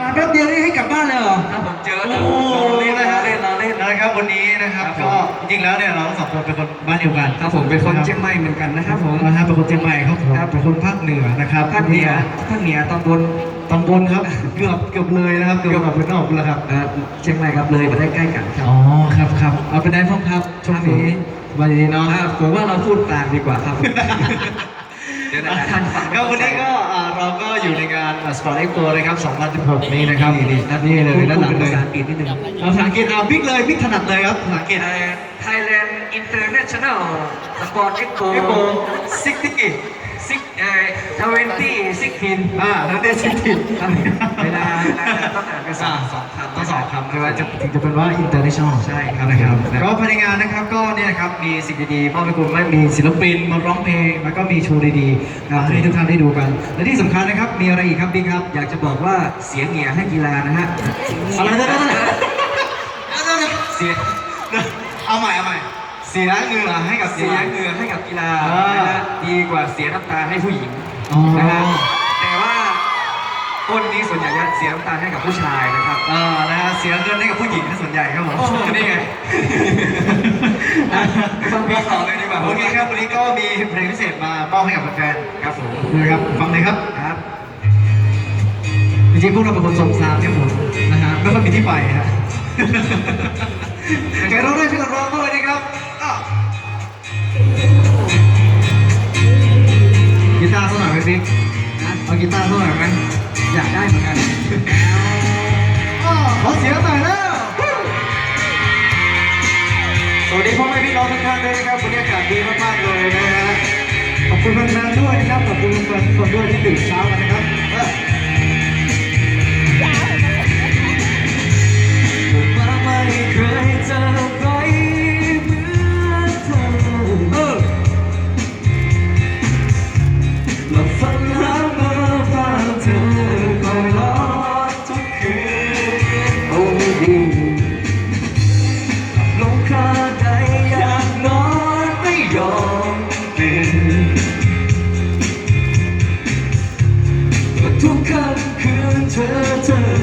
มาแป๊บเดียวนี่ให้กลับบ้านเลยเหรอถ้าผมเจอโอ้เล่นนะฮะเล่นเราเล่นนะครับวันนี้นะครับครับผมก็จริงๆแล้วเนี่ยเราทั้งสองคนเป็นคนบ้านเดียวกันครับผมเป็นคนเชียงใหม่เหมือนกันนะครับผมนะฮะเป็นคนเชียงใหม่ครับผมครับเป็นคนภาคเหนือนะครับภาคเหนือภาคเหนือตอนบนตำบลครับเกือบเกือบเลยนะครับเกือบกับพื้นนอกแล้วครับเอ่อเชียงใหม่ครับเลยมาได้ใกล้กันครับอ๋อครับครับเอาเป็นได้พ่อครับช่วงนี้สบายดีเนาะอ่าผมว่าเราพูดกลางดีกว่าครับ ก็วันนี้ก็เราก็อยู่ในงานสปอร์ตเอ็กโปนะครับ 2016 นี้นะครับนี่เลยนัดนหลังเลยภาษาอังกฤษนิดนึงภาษาอังกฤษเอาบิ๊กเลยบิ๊กถนัดเลยครับภาษาอังกฤษ Thailand International Sport Expo 60 ซิกติกิซิกเอ่อทเวนตี้ซิกทีนอ่าแล้วเดซิติเวลาเวลาต้องอ่านเป็นสองสองคำต้องสองคำด้วยจะถึงจะเป็นว่า international ใช่ครับนะครับ ก็ภายในงานนะครับก็เนี่ยนะครับมีสิ่งดีๆมอบให้คุณไม่มีศิลปินมาร้องเพลงแล้วก็มีโชว์ดีๆนะครับให้ทุกท่านได้ดูกัน และที่สำคัญนะครับมีอะไรอีกครับบิ๊กครับ อยากจะบอกว่าเสียเหงี่ยให้กีฬานะฮะอะไรนะเสียเอาใหม่เอาใหม่ เสียเหงื่อให้กับเสียเหงื่อให้กับกีฬาอ่านะฮะดีกว่าเสียน้ำตาให้ผู้หญิงอ๋อนะฮะแต่ว่าต้นนี้ส่วนใหญ่จะเสียน้ำตาให้กับผู้ชายนะครับอ่านะฮะเสียเงินให้กับผู้หญิงส่วนใหญ่ครับผมโอ้โหนี่ไงฟังเพลงต่อเลยดีกว่าโอเคครับวันนี้ก็มีเพลงพิเศษมามอบให้กับแฟนครับผมๆนะครับฟังเลยครับครับจริงๆพวกเราเป็นคนทรงซาวเนี่ยผมนะฮะไม่ค่อยมีที่ไปฮะแกร้องได้ช่วยกันร้องด้วยนะครับ น่อยไหมบิ๊กนะเอากีตาร์สักหน่อยไหมอยากได้เหมือนกันอ้าวขอเสียงหน่อยแล้ว สวัสดีพ่อแม่พี่น้องทุกท่านด้วยนะครับบรรยากาศดีมากๆเลยนะฮะ ขอบคุณแฟนๆด้วยนะครับ ขอบคุณแฟนๆทุกคนด้วยที่ตื่นเช้ากันนะครับเออมาไม่เคยเจอ ดีลงคาใดอยากนอนไม่ยอมตื่นทุกค่ำคืนเธอเธอ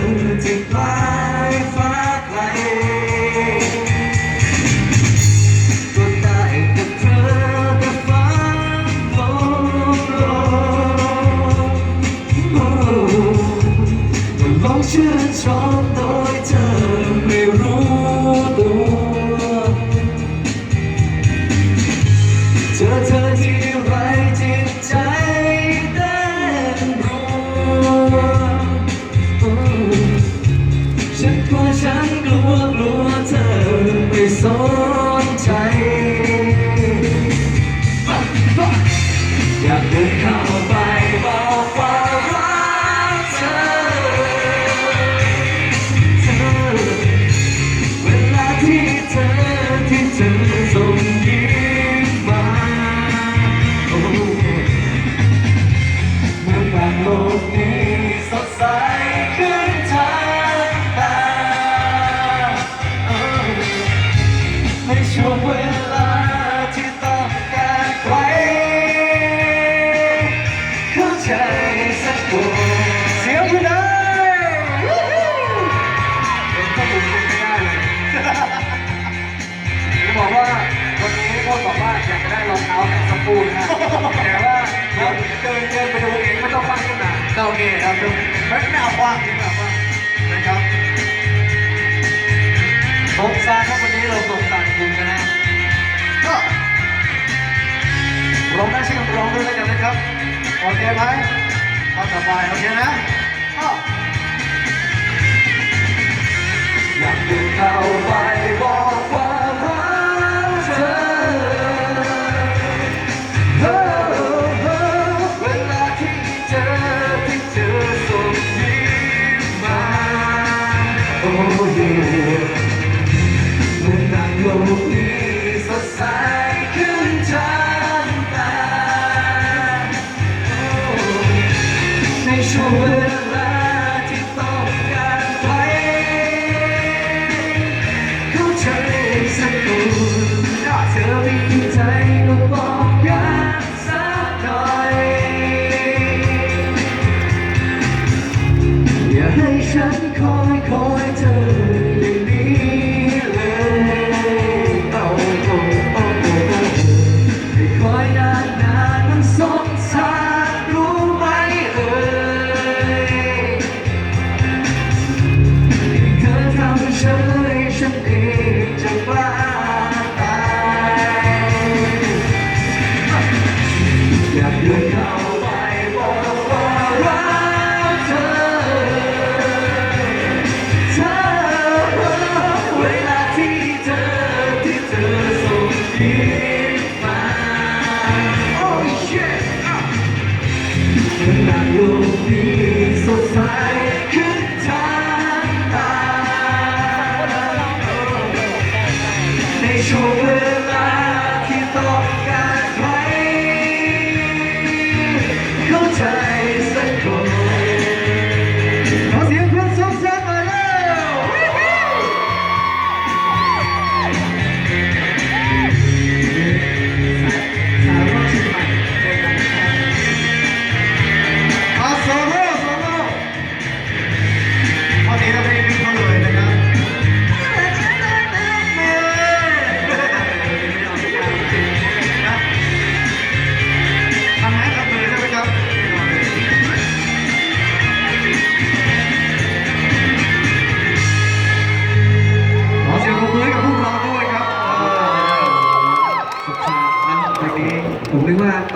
ท้าแบบสปูนนะแต่ว่าเดี๋ยวเดินเดินไปดูเองไม่ต้องฟังขึ้นมาโอเคครับไม่ไม่เอาว่างไม่เอาว่างนะครับสงสารครับวันนี้เราสงสารคุณกันะก็ร้องได้ช่วยกันร้องด้วยแล้วกันนะครับโอเคไหมเอาสบายโอเคนะก็อยากเดินเข้าไป อนางนี้สดใสขึ้นทางตาในช่วงเวลาที่ต้องการใครเข้าใจสักคนถ้าเธอไม่เข้าใจก็บอกกันสักหน่อยอย่าให้ฉัฉันคอยคอยเธอ Show